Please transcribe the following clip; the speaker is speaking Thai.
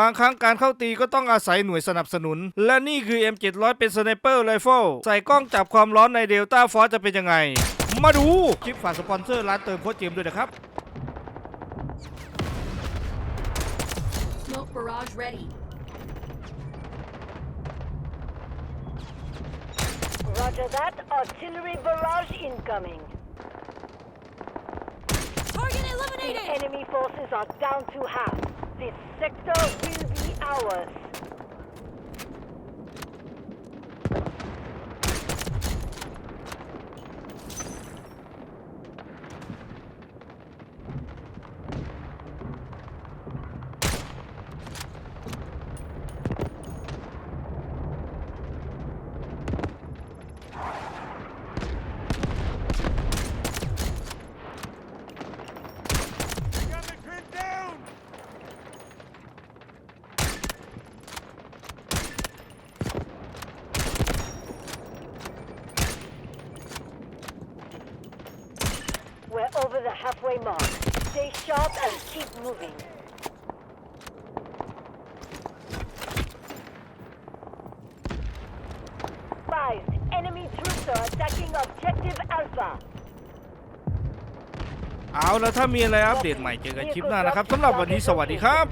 บางครั้งการเข้าตีก็ต้องอาศัยหน่วยสนับสนุน และนี่คือ M700 เป็นสไนเปอร์ไรเฟิลใส่กล้องจับความร้อนในเดลต้าฟอร์จะเป็นยังไง มาดูคลิปฝากสปอนเซอร์ร้านเติมโค้ดเจมส์ด้วยนะครับ Smoke barrage ready. Roger that. Artillery barrage incoming. Target eliminated! Enemy forces are down to half. This sector will be ours. Halfway mark. Stay sharp and keep moving. Five. Enemy troops are attacking objective Alpha. เอาแล้วถ้ามีอะไรอัปเดตใหม่เจอกันคลิปหน้านะครับสำหรับวันนี้สวัสดีครับ